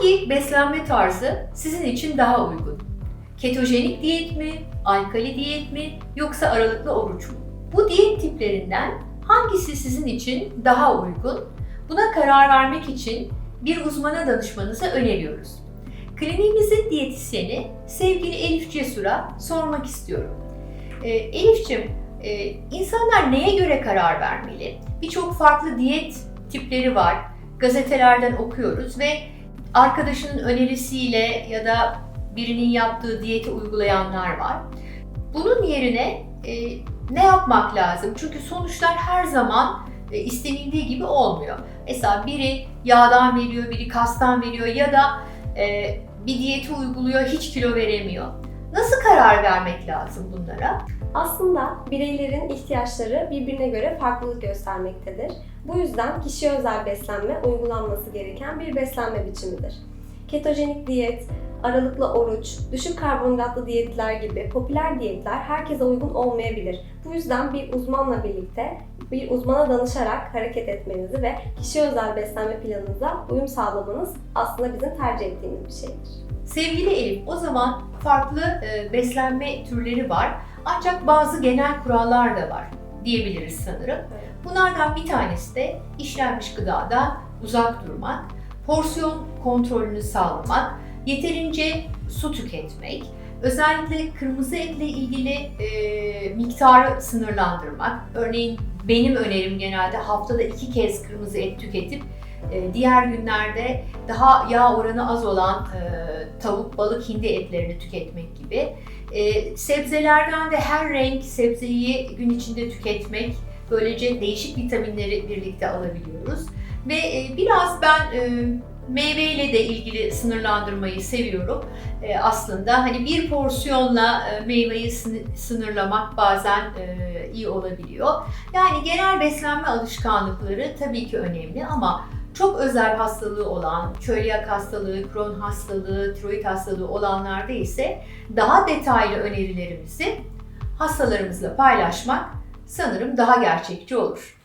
Hangi beslenme tarzı sizin için daha uygun? Ketojenik diyet mi, alkali diyet mi yoksa aralıklı oruç mu? Bu diyet tiplerinden hangisi sizin için daha uygun? Buna karar vermek için bir uzmana danışmanızı öneriyoruz. Kliniğimizin diyetisyeni sevgili Elif Cesur'a sormak istiyorum. Ee, Elif'ciğim, e, insanlar neye göre karar vermeli? Birçok farklı diyet tipleri var. Gazetelerden okuyoruz ve arkadaşının önerisiyle ya da birinin yaptığı diyeti uygulayanlar var. Bunun yerine e, ne yapmak lazım? Çünkü sonuçlar her zaman e, istenildiği gibi olmuyor. Mesela biri yağdan veriyor, biri kastan veriyor ya da e, bir diyeti uyguluyor, hiç kilo veremiyor. Nasıl karar vermek lazım bunlara? Aslında bireylerin ihtiyaçları birbirine göre farklılık göstermektedir. Bu yüzden kişiye özel beslenme uygulanması gereken bir beslenme biçimidir. Ketojenik diyet, aralıklı oruç, düşük karbonhidratlı diyetler gibi popüler diyetler herkese uygun olmayabilir. Bu yüzden bir uzmanla birlikte bir uzmana danışarak hareket etmenizi ve kişiye özel beslenme planınıza uyum sağlamanız aslında bizim tercih ettiğimiz bir şeydir. Sevgili Elif, o zaman farklı e, beslenme türleri var. Ancak bazı genel kurallar da var diyebiliriz sanırım. Bunlardan bir tanesi de işlenmiş gıdada uzak durmak, porsiyon kontrolünü sağlamak, yeterince su tüketmek, özellikle kırmızı etle ilgili e, miktarı sınırlandırmak. Örneğin benim önerim genelde haftada iki kez kırmızı et tüketip e, diğer günlerde daha yağ oranı az olan e, tavuk, balık, hindi etlerini tüketmek gibi. E, sebzelerden de her renk sebzeyi gün içinde tüketmek, böylece değişik vitaminleri birlikte alabiliyoruz. Ve e, biraz ben e, meyveyle de ilgili sınırlandırmayı seviyorum. E, aslında hani bir porsiyonla e, meyveyi sını- sınırlamak bazen e, iyi olabiliyor. Yani genel beslenme alışkanlıkları tabii ki önemli ama çok özel hastalığı olan, çölyak hastalığı, kron hastalığı, tiroid hastalığı olanlarda ise daha detaylı önerilerimizi hastalarımızla paylaşmak sanırım daha gerçekçi olur.